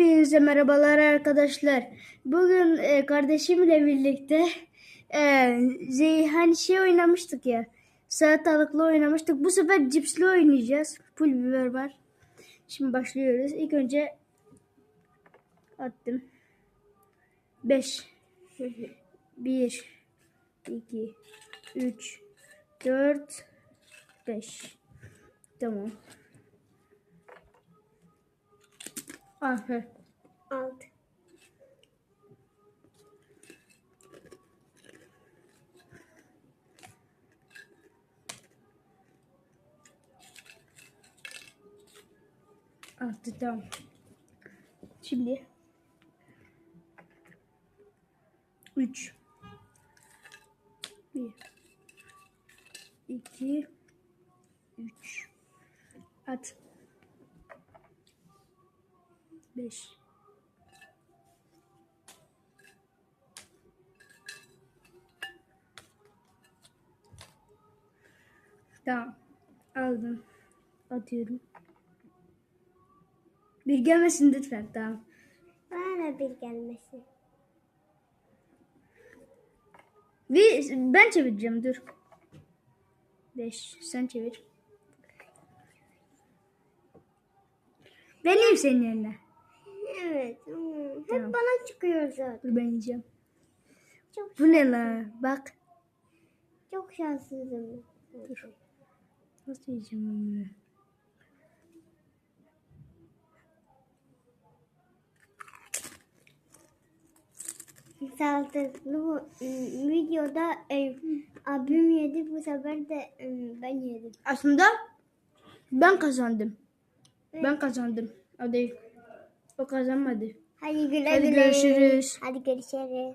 Hepinize merhabalar arkadaşlar. Bugün e, kardeşimle birlikte e, Zeyhan şey oynamıştık ya. Salatalıklı oynamıştık. Bu sefer cipsli oynayacağız. Pul biber var. Şimdi başlıyoruz. İlk önce attım. 5 1 2 3 4 5 Tamam. Ah, he. Alt. Attı tamam. Şimdi 3 1 2 3 At 5 Tamam. Aldım. Atıyorum. Bir gelmesin lütfen. Tamam. Bana bir gelmesin. Bir, ben çevireceğim dur. 5. Sen çevir. Benim senin yerine. Evet. hmm, Hep Tamam. bana çıkıyor zaten. Dur ben yiyeceğim. Çok, Bu ne la? Bak. çok şanssızım. Dur. Nasıl yiyeceğim ben bunu? Sağlıklı bu ım, videoda e, abim yedi bu sefer de ım, ben yedim. Aslında ben kazandım. Ben kazandım. O değil. O kazanmadı. Hadi güle Hadi güle. görüşürüz. Hadi görüşürüz.